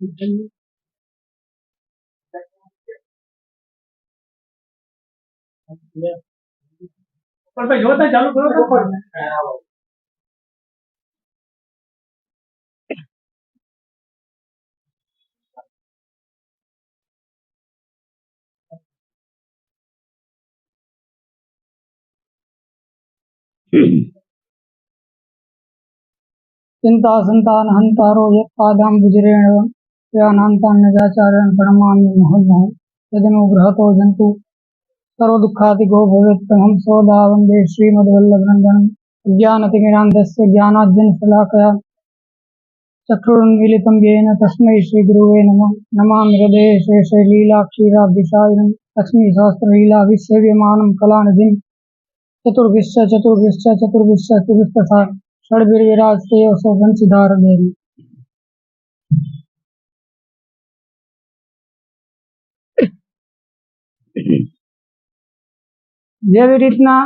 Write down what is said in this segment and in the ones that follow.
પણ ભાઈ જોતા ચાલુ કરો તો પણ. चिंता યાનાંતાન્નજાચાર્యం પરમામિ મહોમહો યદનો ગ્રહતો જંતુ સર્વ દુઃખાતિગો ભવેત્તમં સોદા વંદે શ્રીમદવલ્લભનંદનમ અજ્ઞાનતિમિરાંધસ્ય જ્ઞાનાર્જન શલાકયા ચક્રુન્મિલિતમ યેન તસ્મૈ શ્રી ગુરુવે નમઃ નમામિ હૃદયે શેષ લીલાક્ષીરાભિષાયિનમ લક્ષ્મીસહસ્ત્રલીલાભિસેવ્યમાનમ કલાનિધિમ ચતુર્ભિશ્ચ ચતુર્ભિશ્ચ ચતુર્ભિશ્ચ ત્રિભિસ્તથા ષડભિર્વિરાજતેય વંશીધારદેવી જેવી રીતના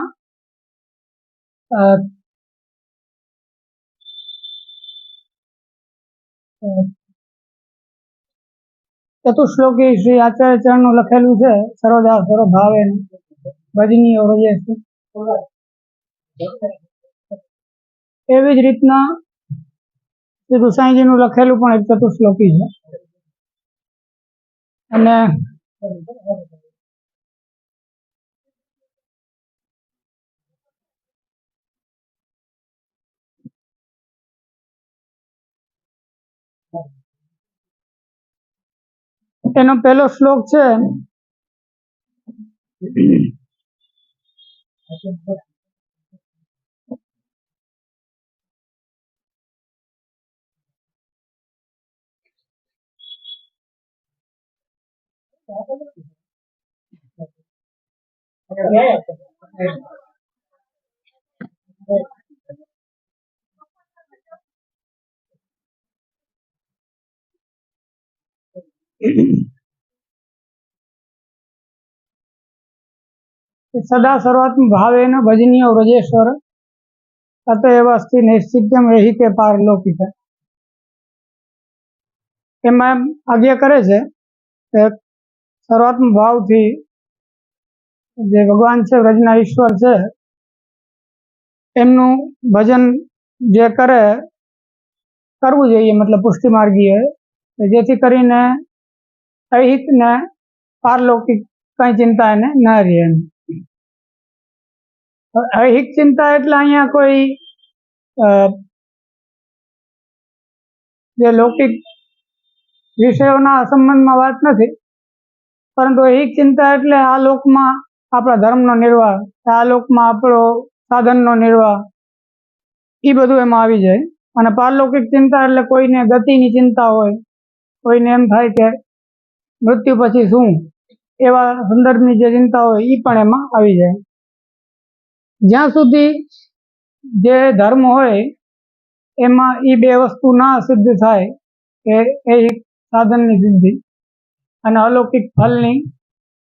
ચતુશ્લોકી શ્રી આચાર્ય ચરણનું લખેલું છે સરોદા સરો ભાવે ભજનીય વ્રજે છે એવી જ રીતના, શ્રી ગુસાઈજીનું લખેલું પણ એક ચતુશ્લોકી છે. અને એનો પહેલો શ્લોક છે. કે સદા સર્વાત્મ ભાવેન ભજનીય વ્રજેશ્વર. અતએવ નિશ્ચિત્યમ રહી રહિતે પારલૌકિક એમ આજ્ઞા કરે છે કે સર્વાત્મ ભાવથી જે ભગવાન છે, વ્રજના ઈશ્વર છે, એમનું ભજન જે કરે, કરવું જોઈએ, મતલબ પુષ્ટિ માર્ગીય જેથી કરીને અહિત ને પારલૌકિક કઈ ચિંતા એને ન રહે એમ અહિત ચિંતા એટલે અહીંયા કોઈ જે લૌકિક વિષયોના સંબંધમાં વાત નથી. પરંતુ અહિત ચિંતા એટલે આ લોકમાં આપણા ધર્મનો નિર્વાહ, આ લોકમાં આપણો સાધનનો નિર્વાહ એ બધું એમાં આવી જાય. અને પારલૌકિક ચિંતા એટલે કોઈને ગતિની ચિંતા હોય, કોઈને એમ થાય કે મૃત્યુ પછી શું? એવા સંદર્ભની જે ચિંતા હોય એ પણ એમાં આવી જાય. જ્યાં સુધી જે ધર્મ હોય, એમાં એ બે વસ્તુ ના સિદ્ધ થાય કે એ સાધનની સિદ્ધિ અને અલૌકિક ફલની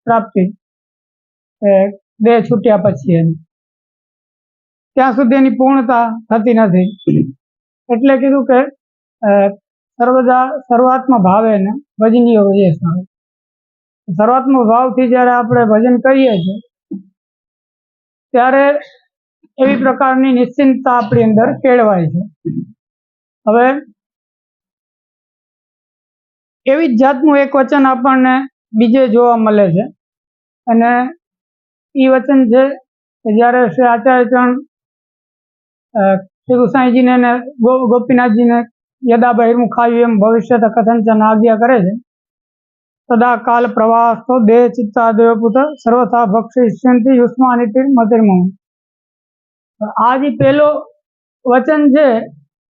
પ્રાપ્તિ દેહ છૂટ્યા પછી એમ. ત્યાં સુધી એની પૂર્ણતા થતી નથી. એટલે કીધું કે સર્વદા શરૂઆતમાં ભાવે ને ભજનીય વજે શરૂઆતમાં ભાવથી જ્યારે આપણે ભજન કરીએ છીએ, ત્યારે એવી પ્રકારની નિશ્ચિંતતા આપણી અંદર કેળવાય છે. હવે એવી જ જાતનું એક વચન આપણને બીજે જોવા મળે છે. અને એ વચન છે કે જ્યારે શ્રી આચાર્ય ચરણ શ્રી ગુસાઈજીને ગોપીનાથજીને યદા બહિર્મુખાયું એમ ભવિષ્ય કથંચન આજ્ઞા કરે છે સદા કાલ પ્રવાસ તો દેહ ચિત્તાદેવ પુત્ર સર્વથા ભક્ષિષ્યંતિ યુષ્માનિતિર મતિર્મમ આ જે વચન છે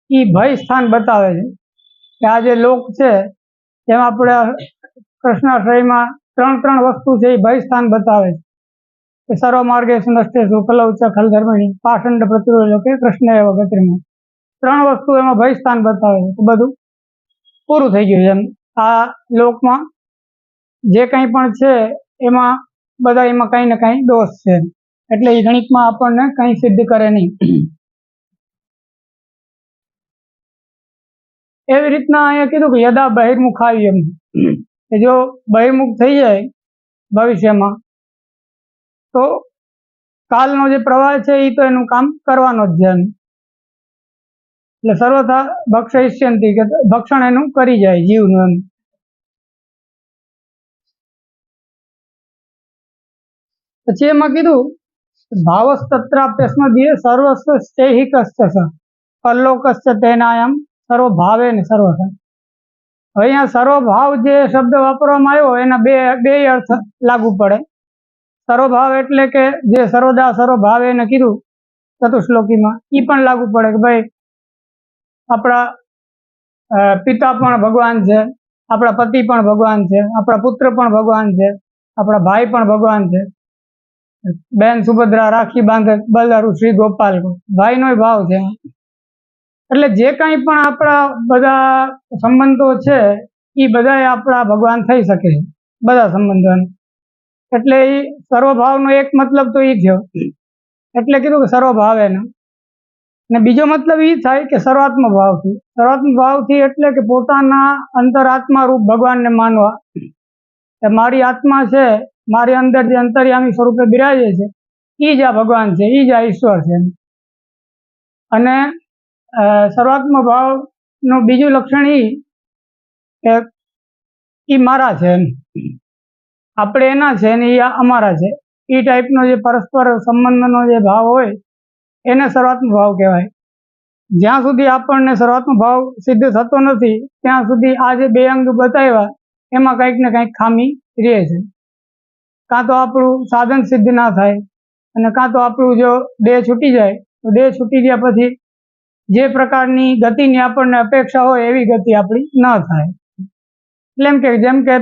એ ભય સ્થાન બતાવે છે કે આ જે લોક છે તેમાં આપણે કૃષ્ણાશ્રયમાં ત્રણ ત્રણ વસ્તુ છે એ ભય સ્થાન બતાવે છે કે સર્વ માર્ગે સુનષ્ટે સુકલૌ ચ ખલ ધર્મણી પાષંડ પ્રતિરોધ કે કૃષ્ણ એવ ગતિમાં ત્રણ વસ્તુ એમાં ભય સ્થાન બતાવે છે. બધું પૂરું થઈ ગયું છે. એમ આ લોકમાં જે કંઈ પણ છે, એમાં બધા એમાં કંઈ ને કંઈ દોષ છે. એટલે એ ગણિતમાં આપણને કંઈ સિદ્ધ કરે નહીં. એવી રીતના અહીંયા કીધું કે યદા બહિર્મુખ આવી એમ. કે જો બહિર્મુખ થઈ જાય ભવિષ્યમાં, તો કાલનો જે પ્રવાહ છે એ તો એનું કામ કરવાનો જ છે એટલે સર્વથા ભક્ષયિષ્યંતિ કે ભક્ષણ એનું કરી જાય જીવનું એમ. પછી એમાં કીધું ભાવસ્તત્રાપ્યસ્મદીય સર્વસ્વ સ્તેહિકસ્ય પરલોકસ્ય તેનાયમ સર્વ ભાવે ને સર્વથા. હવે અહીંયા સર્વભાવ જે શબ્દ વાપરવામાં આવ્યો એના બે બે અર્થ લાગુ પડે. સર્વભાવ એટલે કે જે સર્વદા સર્વભાવે એને કીધું, ચતુશ્લોકીમાં એ પણ લાગુ પડે કે ભાઈ આપણા પિતા પણ ભગવાન છે, આપણા પતિ પણ ભગવાન છે, આપણા પુત્ર પણ ભગવાન છે, આપણા ભાઈ પણ ભગવાન છે. બેન સુભદ્રા, રાખી બાંધે, બલદારું શ્રી ગોપાલ. ભાઈનો ભાવ છે. એટલે જે કાંઈ પણ આપણા બધા સંબંધો છે એ બધાય આપણા ભગવાન થઈ શકે, બધા સંબંધોને. એટલે એ સર્વભાવનો એક મતલબ તો એ થયો. એટલે કીધું કે સર્વભાવ એનો અને બીજો મતલબ એ થાય કે સર્વાત્મ ભાવથી. સર્વાત્મ ભાવથી એટલે કે પોતાના અંતરાત્મા રૂપ ભગવાનને માનવા. કે મારી આત્મા છે, મારી અંદર જે અંતર્યામી સ્વરૂપે બિરાજે છે એ જ આ ભગવાન છે એ જ આ ઈશ્વર છે. અને સર્વાત્મ ભાવનું બીજું લક્ષણ એ કે એ મારા છે આપણે એના છે ને એ અમારા છે. એ ટાઈપનો જે પરસ્પર સંબંધનો જે ભાવ હોય એને શરૂઆતનો ભાવ કહેવાય. જ્યાં સુધી આપણને શરૂઆતનો ભાવ સિદ્ધ થતો નથી, ત્યાં સુધી આ જે બે અંગ બતાવ્યા, એમાં કંઈક ને કંઈક ખામી રહે છે. કાં તો આપણું સાધન સિદ્ધ ના થાય, અને કાં તો આપણું જો દેહ છૂટી જાય, તો દેહ છૂટી ગયા પછી જે પ્રકારની ગતિની આપણને અપેક્ષા હોય એવી ગતિ આપણી ન થાય. એટલે એમ કે, જેમ કે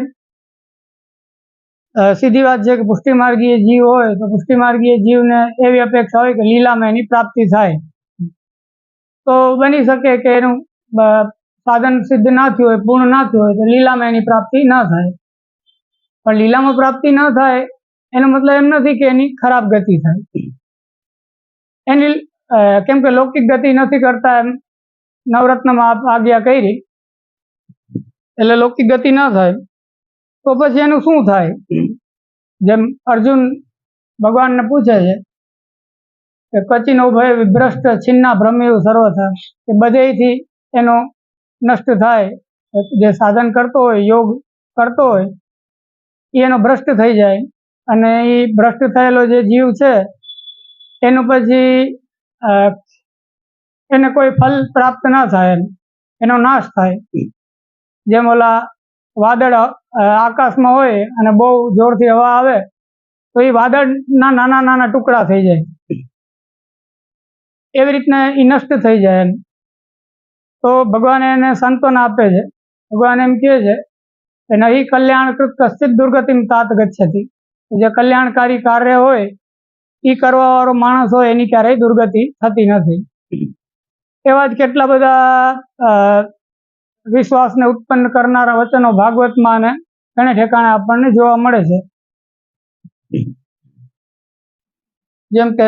સીધી વાત છે કે પુષ્ટિમાર્ગીય જીવ હોય તો પુષ્ટિમાર્ગીય જીવને એવી અપેક્ષા હોય કે લીલામાં એની પ્રાપ્તિ થાય. તો બની શકે કે એનું સાધન સિદ્ધ ના થયું હોય, પૂર્ણ ના થયું હોય તો લીલામાં એની પ્રાપ્તિ ના થાય. પણ લીલામાં પ્રાપ્તિ ન થાય, એનો મતલબ એમ નથી કે એની ખરાબ ગતિ થાય. એની કેમ કે લૌકિક ગતિ નથી કરતા એમ નવરત્નમાં આજ્ઞા કરી. એટલે લૌકિક ગતિ ન થાય, તો પછી એનું શું થાય? જેમ અર્જુન ભગવાનને પૂછે છે કે કચિનો ભય વિભ્રષ્ટ, છિન્ના ભ્રમેવ સર્વથા કે બધેથી એનો નષ્ટ થાય. જે સાધન કરતો હોય, યોગ કરતો હોય એનો ભ્રષ્ટ થઈ જાય. અને એ ભ્રષ્ટ થયેલો જે જીવ છે, એનું પછી એને કોઈ ફલ પ્રાપ્ત ના થાય, એનો નાશ થાય. જેમ ઓલા વાદળ આકાશમાં હોય અને બહુ જોરથી હવા આવે, તો એ વાદળના નાના નાના ટુકડા થઈ જાય. એવી રીતના એ નષ્ટ થઈ જાય એમ. તો ભગવાન એને સાંત્વના આપે છે. ભગવાન એમ કહે છે કે નહીં કલ્યાણકૃત કશ્ચિત દુર્ગતિમ તાત ગચ્છતી. જે કલ્યાણકારી કાર્ય હોય એ કરવા વાળો માણસ હોય એની ક્યારેય દુર્ગતિ થતી નથી. એવા જ કેટલા બધા વિશ્વાસને ઉત્પન્ન કરનારા વચનો ભાગવતમાં અને ઠેકાણે આપણને જોવા મળે છે. જેમ કે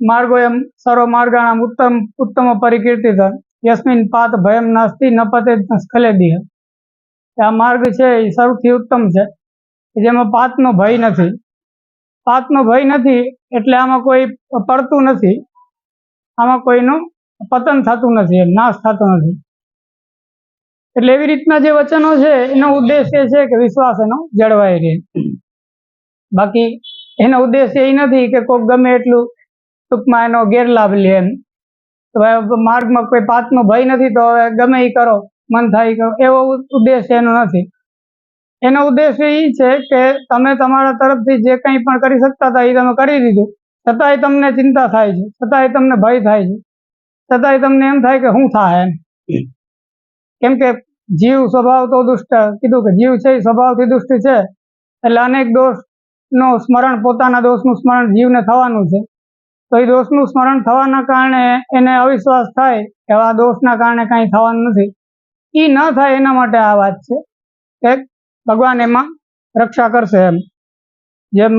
માર્ગોયમ સર્વ માર્ગાણામ ઉત્તમ ઉત્તમ પરિકીર્તિત યસ્મિન પાત ભયમ નાસ્તી ન પતે સ્ખલેદીહ આ માર્ગ છે એ સૌથી ઉત્તમ છે. જેમાં પાતનો ભય નથી. પાતનો ભય નથી એટલે આમાં કોઈ પડતું નથી. આમાં કોઈનું પતન થતું નથી, નાશ થતો નથી. એટલે એવી રીતના જે વચનો છે, એનો ઉદ્દેશ એ છે કે વિશ્વાસ એનો જળવાઈ રહે. બાકી એનો ઉદ્દેશ એ નથી કે કોઈક ગમે એટલું ટૂંકમાં એનો ગેરલાભ લે એમ. માર્ગમાં કોઈ પાતનો ભય નથી, તો હવે ગમે એ કરો, મન થાય કરો, એવો ઉદ્દેશ એનો નથી. એનો ઉદ્દેશ એ છે કે તમે તમારા તરફથી જે કંઈ પણ કરી શકતા હતા એ તમે કરી દીધું. છતાંય તમને ચિંતા થાય છે, છતાંય તમને ભય થાય છે, છતાંય તમને એમ થાય કે શું થાય એમ. કેમ કે જીવ સ્વભાવ તો દુષ્ટ કીધું કે જીવ છે એ સ્વભાવથી દુષ્ટ છે. એટલે અનેક દોષનું સ્મરણ, પોતાના દોષનું સ્મરણ જીવને થવાનું છે. તો એ દોષનું સ્મરણ થવાના કારણે એને અવિશ્વાસ થાય કે આ દોષના કારણે કાંઈ થવાનું નથી. એ ન થાય એના માટે આ વાત છે. કે ભગવાન એમાં રક્ષા કરશે એમ. જેમ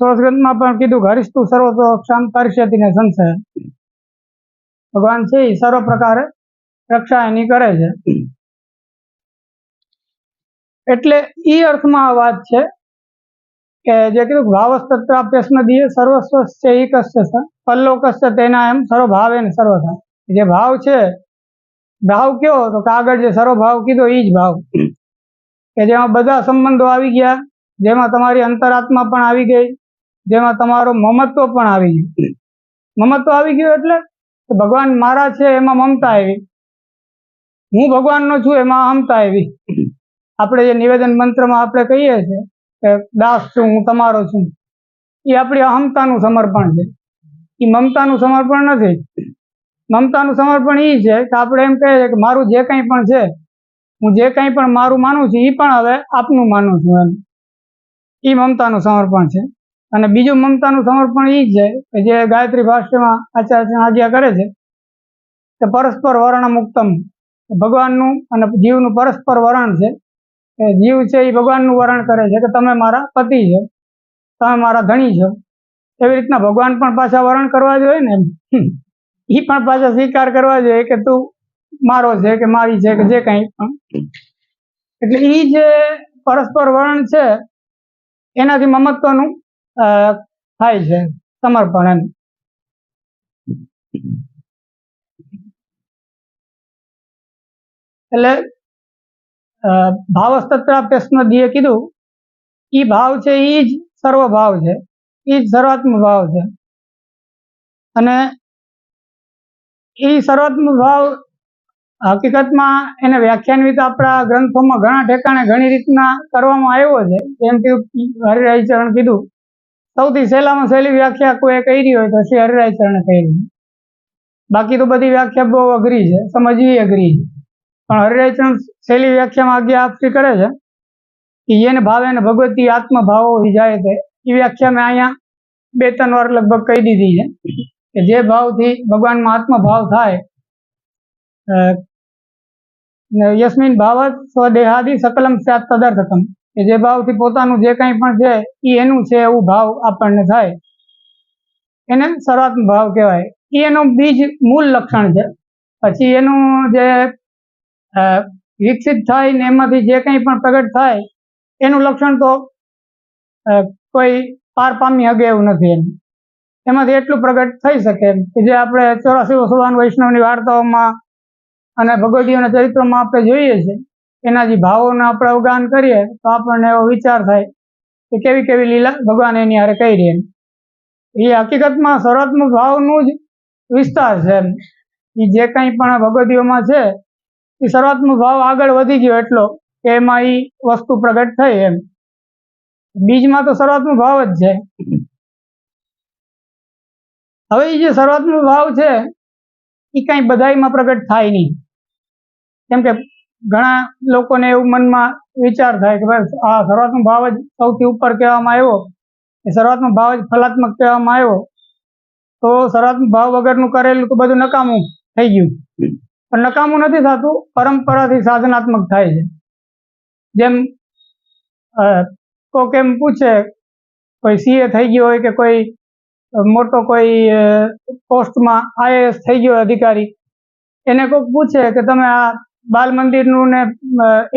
સોળગ્રંથમાં પણ કીધું કે સર્વ તો ક્ષામ કરશેતી ને સંશય. ભગવાન છે એ સર્વ પ્રકારે રક્ષા એની કરે છે. એટલે એ અર્થમાં આ વાત છે કે જે કીધું ભાવસ્તત્રાપ્યસ્ન દિયે સર્વસ્વ એકસ્ય પલ્લોકશ્ય તેના એમ સર્વ ભાવે ને સર્વથા જે ભાવ છે, ભાવ કયો? તો કાગળ જે સર્વ ભાવ કીધો એ જ ભાવ. કે જેમાં બધા સંબંધો આવી ગયા, જેમાં તમારી અંતરાત્મા પણ આવી ગઈ, જેમાં તમારો મમત્વ પણ આવી ગયું. મમત્વ આવી ગયું એટલે ભગવાન મારા છે, એમાં મમતા આવી. હું ભગવાનનો છું, એમાં અહમતા આવી. આપણે જે નિવેદન મંત્રમાં આપણે કહીએ છીએ કે દાસ છું, હું તમારો છું. એ આપણી અહમતાનું સમર્પણ છે. એ મમતાનું સમર્પણ નથી. મમતાનું સમર્પણ એ છે કે આપણે એમ કહીએ કે મારું જે કંઈ પણ છે, હું જે કંઈ પણ મારું માનું છું એ પણ હવે આપનું માનું છું એમ. એ મમતાનું સમર્પણ છે. અને બીજું મમતાનું સમર્પણ એ છે કે જે ગાયત્રી ભાષ્યમાં આચાર્ય આજ્ઞા કરે છે કે પરસ્પર વર્ણ મુક્તમ ભગવાનનું અને જીવનું પરસ્પર વરણ છે. કે જીવ છે એ ભગવાનનું વરણ કરે છે કે તમે મારા પતિ છો, તમે મારા ધણી છો. એવી રીતના ભગવાન પણ પાછા વરણ કરવા જોઈએ ને એ પણ પાછા સ્વીકાર કરવા જોઈએ કે તું મારો છે કે મારી છે કે જે કંઈ પણ. એટલે એ જે પરસ્પર વરણ છે, એનાથી મમત્વનું થાય છે, સમર્પણ એમ. એટલે અ, ભાવસ્તત્રાપ્યસ્મ દીએ કીધું એ ભાવ છે એ જ સર્વ ભાવ છે એ જ સર્વાત્મ ભાવ છે. અને એ સર્વાત્મ ભાવ હકીકતમાં એને વ્યાખ્યાન્વિત આપણા ગ્રંથોમાં ઘણા ઠેકાણે ઘણી રીતના કરવામાં આવ્યો છે. જેમ કે હરિરાય ચરણ કીધું સૌથી સહેલામાં સહેલી વ્યાખ્યા કોઈ કરી હોય તો શ્રી હરિરાય ચરણે કરી. બાકી તો બધી વ્યાખ્યા બહુ અઘરી છે સમજવી અઘરી છે. પણ હરિરાય શૈલી વ્યાખ્યામાં આજ્ઞા આપતી કરે છે કે યેન ભાવે ને ભગવતી આત્મભાવો જાય છે. એ વ્યાખ્યા મેં અહીંયા બે ત્રણ વાર લગભગ કહી દીધી છે કે જે ભાવથી ભગવાનમાં આત્મભાવ થાય યસ્મિન ભાવત સ્વદેહાદી સકલમ સ્યાત તદર્થકમ. કે જે ભાવથી પોતાનું જે કંઈ પણ છે એ એનું છે એવું ભાવ આપણને થાય. એને સર્વાત્મ ભાવ કહેવાય એનું બીજ મૂળ લક્ષણ છે. પછી એનું જે વિકસિત થાય ને એમાંથી જે કંઈ પણ પ્રગટ થાય, એનું લક્ષણ તો કોઈ પાર પામી શકે એવું નથી એમ. એમાંથી એટલું પ્રગટ થઈ શકે કે જે આપણે ચોરાસી વસુવાન વૈષ્ણવની વાર્તાઓમાં અને ભગવદીઓના ચરિત્રોમાં આપણે જોઈએ છીએ એના જે ભાવોને આપણે અવગાન કરીએ, તો આપણને એવો વિચાર થાય કે કેવી કેવી લીલા ભગવાન એની હારે કરી રહી એમ. એ હકીકતમાં સર્વાત્મક ભાવનું જ વિસ્તાર છે એમ. એ જે કંઈ પણ ભગવદીઓમાં છે એ શરૂઆતનો ભાવ આગળ વધી ગયો એટલો કે એમાં એ વસ્તુ પ્રગટ થઈ એમ. બીજમાં તો શરૂઆતનો ભાવ જ છે. હવે એ જે શરૂઆતનો ભાવ છે એ કાંઈ બધાયમાં પ્રગટ થાય નહીં. કેમ કે ઘણા લોકોને એવું મનમાં વિચાર થાય કે ભાઈ, આ શરૂઆતનો ભાવ જ સૌથી ઉપર કહેવામાં આવ્યો, એ શરૂઆતનો ભાવ જ ફલાત્મક કહેવામાં આવ્યો, તો શરૂઆતનો ભાવ વગરનું કરેલું તો બધું નકામું થઈ ગયું. પણ નકામું નથી થતું, પરંપરાથી સાધનાત્મક થાય છે. જેમ કોક એમ પૂછે, કોઈ સીએ થઈ ગયો હોય કે કોઈ મોટો કોઈ પોસ્ટમાં આઈએએસ થઈ ગયો અધિકારી, એને કોઈક પૂછે કે તમે આ બાલ મંદિરનું ને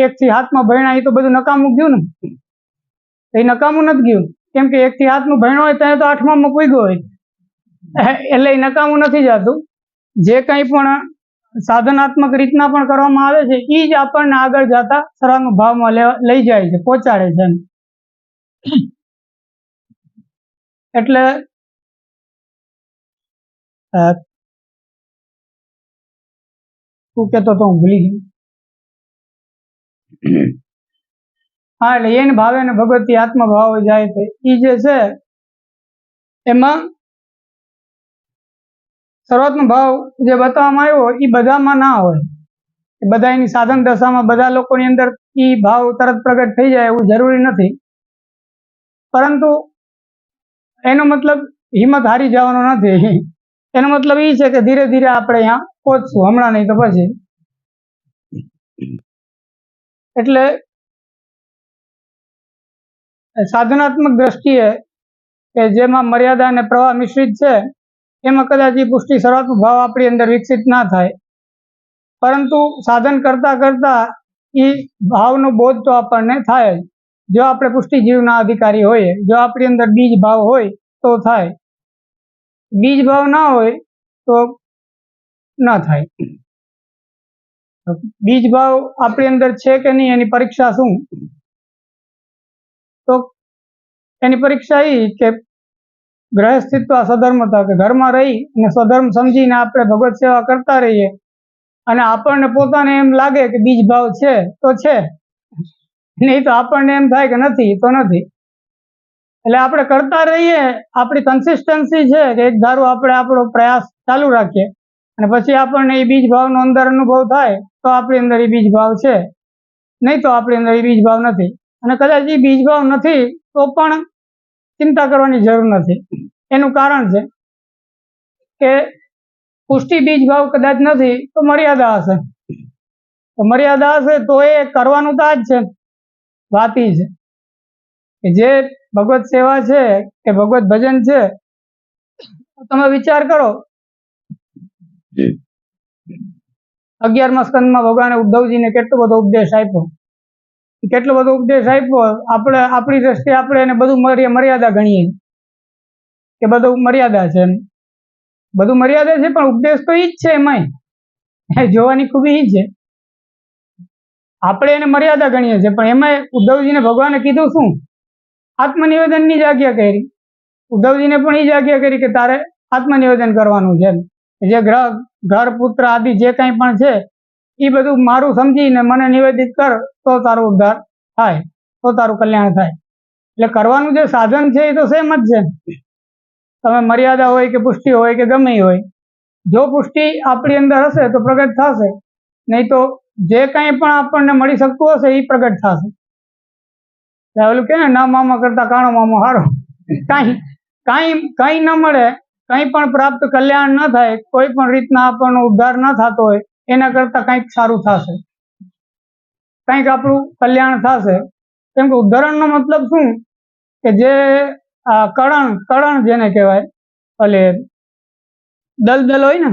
એકથી હાથમાં ભણ્યા એ તો બધું નકામું ગયું ને? એ નકામું નથી ગયું. કેમ કે એકથી હાથનું ભણ્યો હોય ત્યાં તો આઠમામાં પૂગ્યો હોય. એટલે એ નકામું નથી જતું. જે કંઈ પણ સાધનાત્મક રીતના પણ કરવામાં આવે છે એ જ આપણને આગળ જતા સર્વાંગ ભાવમાં લઈ જાય છે, પહોંચાડે છે. એટલે શું કેતો તો હું ભૂલી ગયો હા, એટલે એને ભાવે ને ભગવતી આત્મભાવ જાય છે એ જે છે, એમાં સર્વાત્મ ભાવ જે બતાવવામાં આવ્યો એ બધામાં ના હોય. બધા એની સાધન દશામાં બધા લોકોની અંદર એ ભાવ તરત પ્રગટ થઈ જાય એવું જરૂરી નથી. પરંતુ એનો મતલબ હિંમત હારી જવાનો નથી. એનો મતલબ એ છે કે ધીરે ધીરે આપણે અહીંયા પહોંચશું. હમણાં નહીં તો પછી. એટલે સાધનાત્મક દ્રષ્ટિએ કે જેમાં મર્યાદા અને પ્રવાહ મિશ્રિત છે એમાં કદાચ પુષ્ટિ સર્વાત્મક ભાવ આપણી અંદર વિકસિત ના થાય. પરંતુ સાધન કરતા કરતા એ ભાવનો બોધ તો આપણને થાય જ. જો આપણે પુષ્ટિ જીવના અધિકારી હોઈએ, જો આપણી અંદર બીજ ભાવ હોય તો થાય. બીજ ભાવ ના હોય તો ના થાય. બીજ ભાવ આપણી અંદર છે કે નહીં એની પરીક્ષા શું? તો એની પરીક્ષા એ કે ગ્રહસ્થિત્વ સ્વધર્મતા કે ઘરમાં રહી અને સ્વધર્મ સમજીને આપણે ભગવત સેવા કરતા રહીએ. અને આપણને પોતાને એમ લાગે કે બીજ ભાવ છે, તો છે. નહીં તો આપણને એમ થાય કે નથી, તો નથી. એટલે આપણે કરતા રહીએ, આપણી કન્સિસ્ટન્સી છે કે એક ધારું આપણે આપણો પ્રયાસ ચાલુ રાખીએ. અને પછી આપણને એ બીજ ભાવનો અંદર અનુભવ થાય, તો આપણી અંદર એ બીજ ભાવ છે. નહીં તો આપણી અંદર એ બીજ ભાવ નથી. અને કદાચ એ બીજ ભાવ નથી, તો પણ ચિંતા કરવાની જરૂર નથી. એનું કારણ છે કે પુષ્ટિ બીજ ભાવ કદાચ નથી તો મર્યાદા હશે. તો મર્યાદા હશે તો એ કરવાનું તો આ જ છે. વાતી છે કે જે ભગવત સેવા છે કે ભગવત ભજન છે તમે વિચાર કરો. અગિયારમા સ્કંદમાં ભગવાને ઉદ્ધવજીને કેટલો બધો ઉપદેશ આપ્યો. કેટલો બધો ઉપદેશ આપ્યો, આપણે, આપણી દ્રષ્ટિએ આપણે એને બધું મર્યા- મર્યાદા ગણીએ. કે બધું મર્યાદા છે બધું મર્યાદા છે, પણ ઉપદેશ તો એ જ છે એમાંય. જોવાની ખૂબી એ છે. આપણે એને મર્યાદા ગણીએ છીએ, પણ એમાં ઉદ્ધવજીને ભગવાને કીધું શું? આત્મનિવેદનની જ આજ્ઞા કરી. ઉદ્ધવજીને પણ એ જ આજ્ઞા કરી કે તારે આત્મનિવેદન કરવાનું છે. જે ગ્રહ, ઘર, પુત્ર આદિ જે કંઈ પણ છે એ બધું મારું સમજીને મને નિવેદિત કર, તો તારો ઉદ્ધાર થાય, તો તારું કલ્યાણ થાય. એટલે કરવાનું જે સાધન છે એ તો સેમ જ છે. તમે મર્યાદા હોય કે પુષ્ટિ હોય કે ગમે હોય. જો પુષ્ટિ આપણી અંદર હશે તો પ્રગટ થશે. નહીં તો જે કંઈ પણ આપણને મળી શકતું હશે એ પ્રગટ થશે. પેલું કે ને, ના મામા કરતા કાણો મામો હારો. કાંઈ કાંઈ, કંઈ ન મળે, કંઈ પણ પ્રાપ્ત કલ્યાણ ન થાય, કોઈ પણ રીતના આપણનો ઉદ્ધાર ન થતો હોય એના કરતા કંઈક સારું થશે. કંઈક આપણું કલ્યાણ થશે. કેમ કે ઉદ્ધારણનો મતલબ શું? કે જે કળણ કળણ જેને કહેવાય, ભલે દલદલ હોય ને,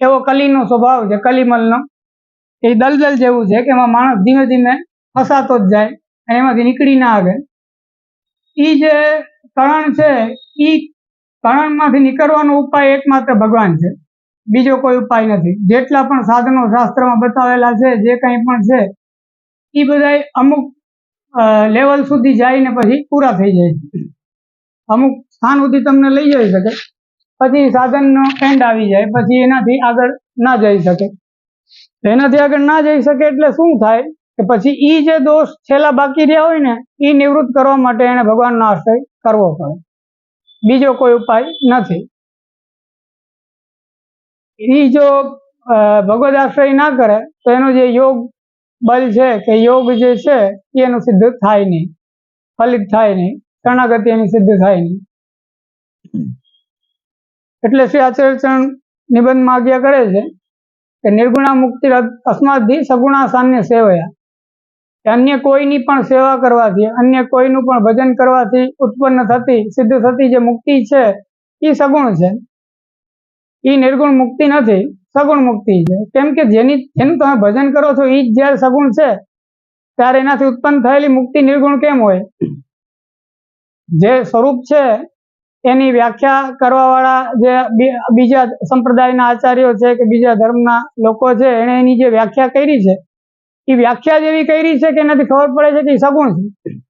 એવો કલીનો સ્વભાવ છે, કલીમલનો. એ દલદલ જેવું છે કે એમાં માણસ ધીમે ધીમે ફસાતો જ જાય અને એમાંથી નીકળી ના આવે. એ જે કળણ છે એ કળણમાંથી નીકળવાનો ઉપાય એકમાત્ર ભગવાન છે. બીજો કોઈ ઉપાય નથી. જેટલા પણ સાધનો શાસ્ત્રમાં બતાવેલા છે, જે કંઈ પણ છે એ બધા અમુક લેવલ સુધી જઈને પછી પૂરા થઈ જાય અમુક સ્થાન સુધી તમને લઈ જઈ શકે. પછી સાધનનો એન્ડ આવી જાય, પછી એનાથી આગળ ના જઈ શકે. એનાથી આગળ ના જઈ શકે એટલે શું થાય કે પછી એ જે દોષ છેલ્લા બાકી રહ્યા હોય ને એ નિવૃત્ત કરવા માટે એને ભગવાનનો આશ્રય કરવો પડે. બીજો કોઈ ઉપાય નથી. ઈ જો ભગવદ આશ્રય ના કરે, તો એનું જે યોગ બલ છે કે યોગ જે છે એ એનું સિદ્ધ થાય નહીં. ફલિત થાય નહીં. શરણાગતિ એની સિદ્ધ થાય નહીં. એટલે શ્રી આચર્યચરણ નિબંધમાં આજ્ઞા કરે છે કે નિર્ગુણા મુક્તિ અસ્માથી સગુણા સાન્ય સેવયા. કે અન્ય કોઈની પણ સેવા કરવાથી, અન્ય કોઈનું પણ ભજન કરવાથી ઉત્પન્ન થતી, સિદ્ધ થતી જે મુક્તિ છે એ સગુણ છે. એ નિર્ગુણ મુક્તિ નથી, સગુણ મુક્તિ છે. કેમ કે જેની, જેનું તમે ભજન કરો છો એ જ જ્યારે સગુણ છે, ત્યારે એનાથી ઉત્પન્ન થયેલી મુક્તિ નિર્ગુણ કેમ હોય? જે સ્વરૂપ છે, એની વ્યાખ્યા કરવાવાળા જે બી- બીજા સંપ્રદાયના આચાર્યો છે કે બીજા ધર્મના લોકો છે, એણે એની જે વ્યાખ્યા કરી છે એ વ્યાખ્યા જેવી કરી છે કે એનાથી ખબર પડે છે કે સગુણ છે.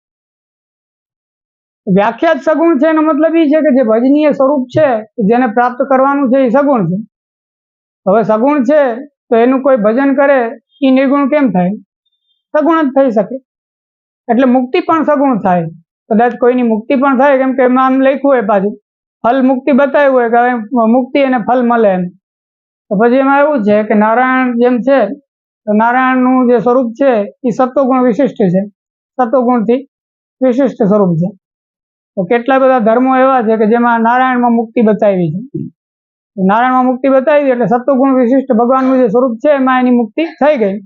વ્યાખ્યા જ સગુણ છે એનો મતલબ એ છે કે જે ભજનીય સ્વરૂપ છે, જેને પ્રાપ્ત કરવાનું છે એ સગુણ છે. હવે સગુણ છે, તો એનું કોઈ ભજન કરે એ નિર્ગુણ કેમ થાય? સગુણ જ થઈ શકે. એટલે મુક્તિ પણ સગુણ થાય. કદાચ કોઈની મુક્તિ પણ થાય, કેમ કે એમાં આમ લખ્યું હોય પાછું, ફલ મુક્તિ બતાવ્યું હોય કે હવે મુક્તિ અને ફલ મળે એમ. તો પછી એમાં એવું છે કે નારાયણ જેમ છે, તો નારાયણનું જે સ્વરૂપ છે એ સત્વગુણ વિશિષ્ટ છે. સત્વગુણથી વિશિષ્ટ સ્વરૂપ છે. તો કેટલા બધા ધર્મો એવા છે કે જેમાં નારાયણમાં મુક્તિ બતાવી છે? નારાયણમાં મુક્તિ બતાવી એટલે સત્વગુણ વિશિષ્ટ ભગવાનનું જે સ્વરૂપ છે એમાં એની મુક્તિ થઈ ગઈ.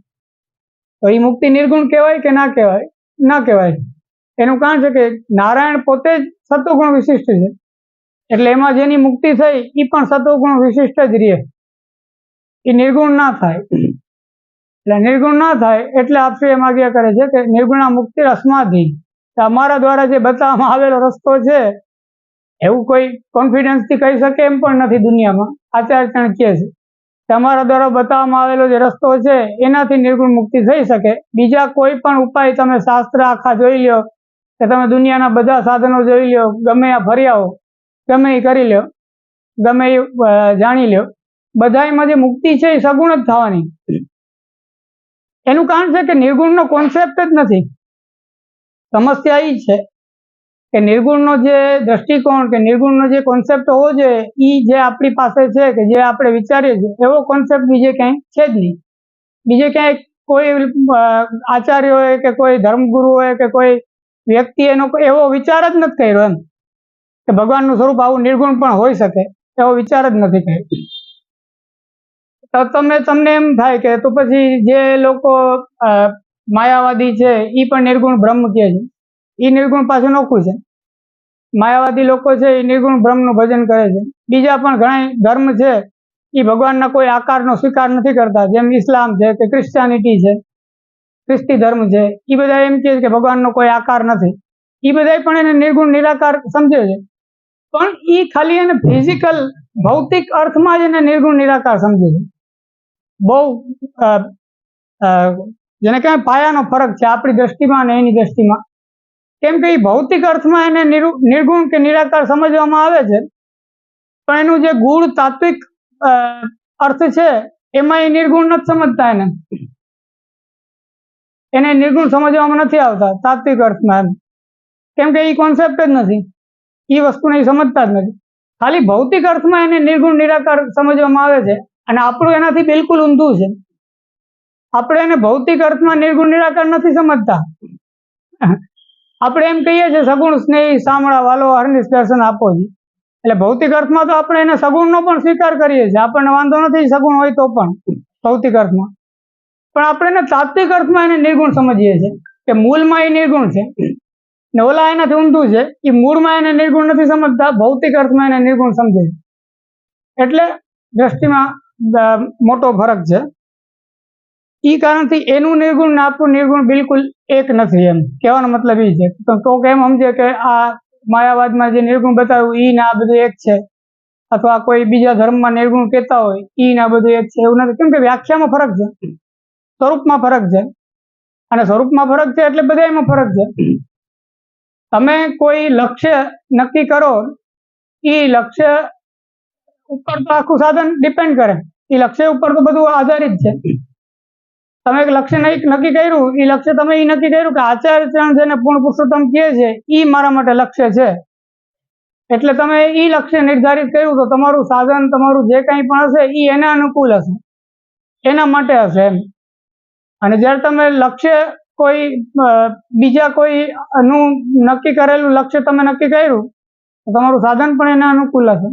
તો એ મુક્તિ નિર્ગુણ કહેવાય કે ના કહેવાય? ના કહેવાય. એનું કારણ છે કે નારાયણ પોતે જ સત્વગુણ વિશિષ્ટ છે. એટલે એમાં જેની મુક્તિ થઈ એ પણ સત્વગુણ વિશિષ્ટ જ રહે. એ નિર્ગુણ ના થાય. એટલે નિર્ગુણ ના થાય એટલે આપશ્રી એમ આજ્ઞા કરે છે કે નિર્ગુણા મુક્તિ અસ્માથી કે અમારા દ્વારા જે બતાવવામાં આવેલો રસ્તો છે, એવું કોઈ કોન્ફિડન્સથી કહી શકે એમ પણ નથી દુનિયામાં. આચાર્ય ચણ કહે છે તમારા દ્વારા બતાવવામાં આવેલો જે રસ્તો છે, એનાથી નિર્ગુણ મુક્તિ થઈ શકે. બીજા કોઈ પણ ઉપાય તમે શાસ્ત્ર આખા જોઈ લો કે તમે દુનિયાના બધા સાધનો જોઈ લો ગમે આ ફરી ગમે એ કરી લ્યો, ગમે એ જાણી લ્યો. બધાયમાં જે મુક્તિ છે એ સગુણ જ થવાની. એનું કારણ છે કે નિર્ગુણનો કોન્સેપ્ટ જ નથી. સમસ્યા એ છે કે નિર્ગુણનો જે દ્રષ્ટિકોણ કે નિર્ગુણનો જે કોન્સેપ્ટ હોવો જોઈએ એ જે આપણી પાસે છે કે જે આપણે વિચારીએ છીએ, એવો કોન્સેપ્ટ બીજે ક્યાંય છે જ નહીં. બીજે ક્યાંય કોઈ આચાર્ય હોય કે કોઈ ધર્મગુરુ હોય કે કોઈ વ્યક્તિ એનો એવો વિચાર જ નથી કર્યો એમ. કે ભગવાનનું સ્વરૂપ આવું નિર્ગુણ પણ હોઈ શકે, એવો વિચાર જ નથી કર્યો. તો તમે તમને એમ થાય કે તો પછી જે લોકો માયાવાદી છે એ પણ નિર્ગુણ બ્રહ્મ કહે છે. એ નિર્ગુણ પાછું નોખું છે. માયાવાદી લોકો છે એ નિર્ગુણ બ્રહ્મનું ભજન કરે છે. બીજા પણ ઘણા ધર્મ છે એ ભગવાનના કોઈ આકારનો સ્વીકાર નથી કરતા. જેમ ઇસ્લામ છે, કે ક્રિશ્ચિયાનિટી છે, ખ્રિસ્તી ધર્મ છે એ બધા એમ કહે છે કે ભગવાનનો કોઈ આકાર નથી. એ બધા પણ એને નિર્ગુણ, નિરાકાર સમજે છે. પણ એ ખાલી એને ફિઝિકલ ભૌતિક અર્થમાં જ એને નિર્ગુણ, નિરાકાર સમજે છે. બહુ જેને કહેવાય પાયાનો ફરક છે આપણી દ્રષ્ટિમાં અને એની દ્રષ્ટિમાં. કેમ કે એ ભૌતિક અર્થમાં એને નિર્ગુણ કે નિરાકાર સમજવામાં આવે છે. પણ એનું જે ગુણ તાત્વિક અર્થ છે, એમાં એ નિર્ગુણ નથી સમજતા એને. એને નિર્ગુણ સમજવામાં નથી આવતા, તાત્વિક અર્થમાં કેમ કે એ કોન્સેપ્ટ જ નથી. એ વસ્તુને એ સમજતા જ નથી. ખાલી ભૌતિક અર્થમાં એને નિર્ગુણ, નિરાકાર સમજવામાં આવે છે. અને આપણું એનાથી બિલકુલ ઊંધું છે. આપણે એને ભૌતિક અર્થમાં નિર્ગુણ, નિરાકાર નથી સમજતા. આપણે એમ કહીએ છીએ, સગુણ, સ્નેહી, સામળા વાલો હરનિશ દર્શન આપો છે એટલે ભૌતિક અર્થમાં તો આપણે એને સગુણનો પણ સ્વીકાર કરીએ છીએ. આપણને વાંધો નથી સગુણ હોય તો પણ, ભૌતિક અર્થમાં. પણ આપણે એને તાત્વિક અર્થમાં એને નિર્ગુણ સમજીએ છીએ કે મૂળમાં એ નિર્ગુણ છે. ને ઓલા એનાથી ઊંધું છે એ મૂળમાં એને નિર્ગુણ નથી સમજતા, ભૌતિક અર્થમાં એને નિર્ગુણ સમજે છે. એટલે દ્રષ્ટિમાં મોટો ફરક છે. એ કારણથી એનું નિર્ગુણ ને આપણું નિર્ગુણ બિલકુલ એક નથી એમ. કહેવાનો મતલબ એ છે. તો કેમ સમજે કે આ માયાવાદમાં જે નિર્ગુણ બતાવ્યું, ઈ ને આ બધું એક છે. અથવા કોઈ બીજા ધર્મમાં નિર્ગુણ કહેતા હોય, ઈ ને આ બધું એક છે. એવું નથી. કેમ કે વ્યાખ્યામાં ફરક છે. સ્વરૂપમાં ફરક છે. અને સ્વરૂપમાં ફરક છે એટલે બધા એમાં ફરક છે. તમે કોઈ લક્ષ્ય નક્કી કરો એ લક્ષ્ય ઉપર તો આખું સાધન ડિપેન્ડ કરે. એ લક્ષ્ય ઉપર તો બધું આધારિત છે. તમે એક લક્ષ્ય નક્કી કર્યું એ લક્ષ્ય તમે એ નક્કી કર્યું કે આચાર્ય ચરણ જેને પૂર્ણ પુરુષોત્તમ કહે છે એ મારા માટે લક્ષ્ય છે. એટલે તમે એ લક્ષ્ય નિર્ધારિત કર્યું તો તમારું સાધન, તમારું જે કંઈ પણ હશે એ એના અનુકૂળ હશે. એના માટે હશે એમ. અને જ્યારે તમે લક્ષ્ય કોઈ બીજા કોઈ નું નક્કી કરેલું લક્ષ્ય તમે નક્કી કર્યું, તો તમારું સાધન પણ એના અનુકૂળ હશે.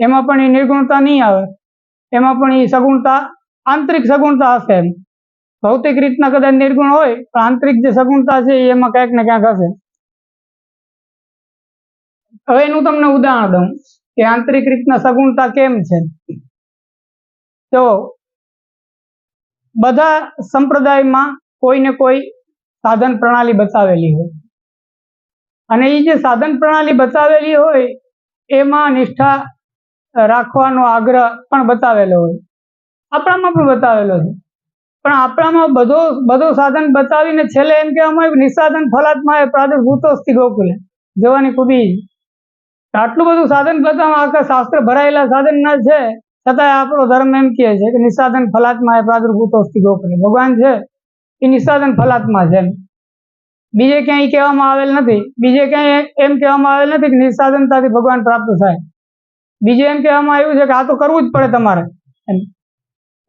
એમાં પણ એ નિર્ગુણતા નહીં આવે. એમાં પણ એ સગુણતા, આંતરિક સગુણતા હશે એમ. ભૌતિક રીતના કદાચ નિર્ગુણ હોય, પણ આંતરિક જે સગુણતા છે એમાં ક્યાંક ને ક્યાંક હશે. હવે એનું તમને ઉદાહરણ દઉં કે આંતરિક રીતના સગુણતા કેમ છે? તો બધા સંપ્રદાયમાં કોઈ ને કોઈ સાધન પ્રણાલી બતાવેલી હોય. અને એ જે સાધન પ્રણાલી બતાવેલી હોય, એમાં નિષ્ઠા રાખવાનો આગ્રહ પણ બતાવેલો હોય. આપણામાં પણ બતાવેલો છે. પણ આપણામાં બધો બધો સાધન બતાવીને છેલ્લે એમ કે અમે નિસાધન ફલાત્મા પ્રાદુર્ભૂતોસ્તિ ગોકુલે. જવાની ખૂબી. આટલું બધું સાધન બતાવવા આખા શાસ્ત્ર ભરાયેલા સાધન ના છે. છતાંય આપણો ધર્મ એમ કહે છે કે નિસાધન ફલાત્મા એ પ્રાદુર્ભૂતોસ્તિ ગોકુલે. ભગવાન છે, એ નિસાધન ફલાત્મા છે. બીજે ક્યાંય કહેવામાં આવેલ નથી. બીજે ક્યાંય એમ કહેવામાં આવેલ નથી કે નિસાધનતાથી ભગવાન પ્રાપ્ત થાય. બીજે એમ કહેવામાં આવ્યું છે કે આ તો કરવું જ પડે તમારે.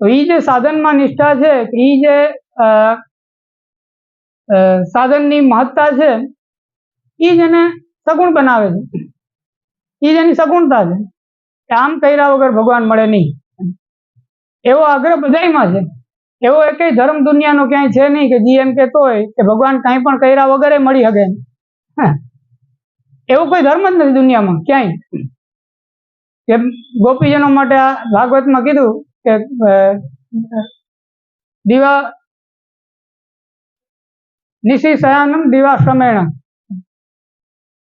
તો એ જે સાધનમાં નિષ્ઠા છે એ જે સાધનની મહત્તા છે એ જ એને સગુણ બનાવે છે. એ જ એની સગુણતા છે. આમ કર્યા વગર ભગવાન મળે નહીં. એવો આગ્રહ બધાયમાં છે. એવો એક ધર્મ દુનિયાનો ક્યાંય છે નહીં કે જે એમ કહેતો હોય કે ભગવાન કાંઈ પણ કર્યા વગર મળી શકે. એવો કોઈ ધર્મ જ નથી દુનિયામાં, ક્યાંય. કે ગોપીજનો માટે આ ભાગવતમાં કીધું કે દીવા નિશી શયાનમ દીવા શ્રમેણ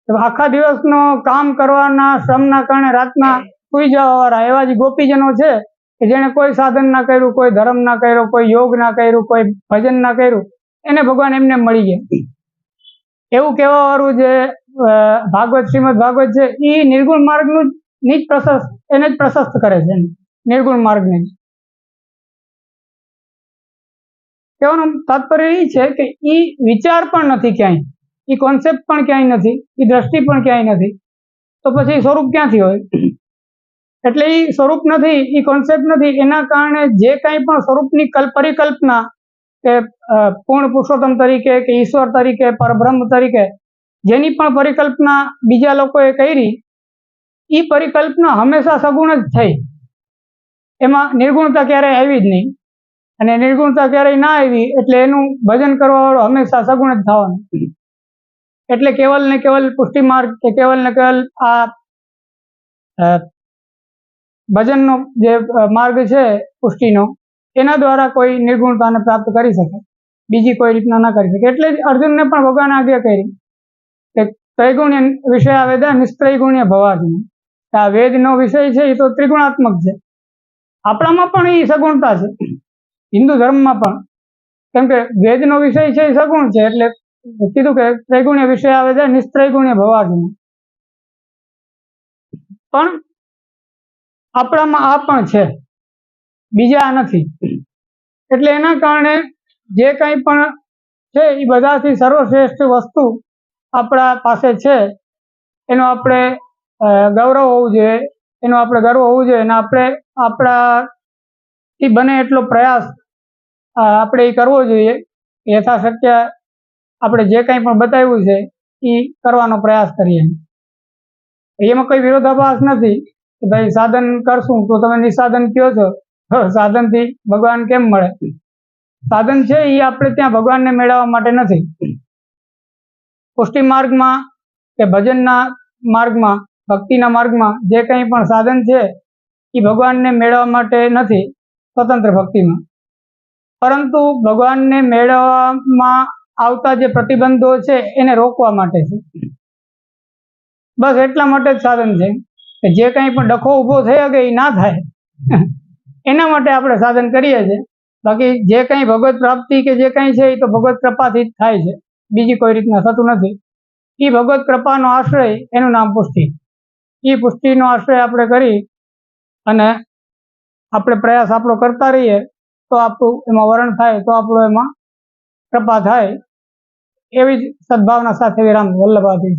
આખા દિવસનો કામ કરવાના શ્રમના કારણે રાતના સુઈ જવાવાળા એવા જ ગોપીજનો છે કે જેણે કોઈ સાધન ના કર્યું, કોઈ ધર્મ ના કર્યો, કોઈ યોગ ના કર્યું, કોઈ ભજન ના કર્યું, એને ભગવાન એમને મળી ગયા એવું કહેવા વાળું જે ભાગવત, શ્રીમદ ભાગવત છે એ નિર્ગુણ માર્ગનું જ પ્રશસ્ત, એને જ પ્રશસ્ત કરે છે. નિર્ગુણ માર્ગને. કહેવાનું તાત્પર્ય એ છે કે એ વિચાર પણ નથી ક્યાંય. એ કોન્સેપ્ટ પણ ક્યાંય નથી. એ દ્રષ્ટિ પણ ક્યાંય નથી. તો પછી સ્વરૂપ ક્યાંથી હોય? એટલે એ સ્વરૂપ નથી એ કોન્સેપ્ટ નથી. એના કારણે જે કાંઈ પણ સ્વરૂપની કલ્પ પરિકલ્પના કે પૂર્ણ પુરુષોત્તમ તરીકે કે ઈશ્વર તરીકે, પરબ્રહ્મ તરીકે, જેની પણ પરિકલ્પના બીજા લોકોએ કરી એ પરિકલ્પના હંમેશા સગુણ જ થઈ. એમાં નિર્ગુણતા ક્યારેય આવી જ નહીં. અને નિર્ગુણતા ક્યારેય ના આવી એટલે એનું ભજન કરવાવાળો હંમેશા સગુણ જ થવાનું. એટલે કેવલ ને કેવલ પુષ્ટિ માર્ગ કે કેવલ ને કેવલ આ ભજનનો જે માર્ગ છે પુષ્ટિનો, એના દ્વારા કોઈ નિર્ગુણતાને પ્રાપ્ત કરી શકે. બીજી કોઈ રીતના ના કરી શકે. એટલે જ અર્જુનને પણ ભગવાન આજ્ઞા કરી કે ત્રૈગુણ્ય વિષય વેદા નિસ્ત્રૈગુણ્ય ભવાર્જુન. આ વેદનો વિષય છે એ તો ત્રિગુણાત્મક છે. આપણામાં પણ એ સગુણતા છે. હિન્દુ ધર્મમાં પણ. કેમ કે વેદનો વિષય છે એ સગુણ છે, એટલે કીધું કે ત્રિગુણ્ય વિષય આવે છે, નિસ્ત્રૈગુણ્ય ભવાર્જુન. પણ આપણામાં આ પણ છે. બીજા નથી. એટલે એના કારણે જે કંઈ પણ છે એ બધાથી સર્વશ્રેષ્ઠ વસ્તુ આપણા પાસે છે. એનો આપણે ગૌરવ હોવું જોઈએ. એનો આપણે ગર્વ હોવું જોઈએ અને આપણે આપણાથી બને એટલો પ્રયાસ આપણે એ કરવો જોઈએ. યથાશક્ય આપણે જે કંઈ પણ બતાવ્યું છે એ કરવાનો પ્રયાસ કરીએ. એમાં કોઈ વિરોધાભાસ નથી કે ભાઈ સાધન કરશું તો તમે નિસાધન કયો છો? સાધનથી ભગવાન કેમ મળે? સાધન છે એ આપણે ત્યાં ભગવાનને મેળવવા માટે નથી. પુષ્ટિ માર્ગમાં કે ભજનના માર્ગમાં ભક્તિના માર્ગમાં જે કંઈ પણ સાધન છે એ ભગવાનને મેળવવા માટે નથી, સ્વતંત્ર ભક્તિમાં. પરંતુ ભગવાનને મેળવવામાં આવતા જે પ્રતિબંધો છે, એને રોકવા માટે છે. બસ એટલા માટે જ સાધન છે, કે જે કંઈ પણ ડખો ઊભો થઈ કે એ ના થાય, એના માટે આપણે સાધન કરીએ છીએ. બાકી જે કંઈ ભગવત પ્રાપ્તિ કે જે કંઈ છે એ તો ભગવત કૃપાથી જ થાય છે. બીજી કોઈ રીતના થતું નથી. એ ભગવત કૃપાનો આશ્રય એનું નામ પુષ્ટિ. એ પુષ્ટિનો આશ્રય આપણે કરી અને આપણે પ્રયાસ આપણો કરતા રહીએ, તો આપણું એમાં વરણ થાય, તો આપણું એમાં કૃપા થાય. એવી જ સદભાવના સાથે વિરામ વલ્લભાથી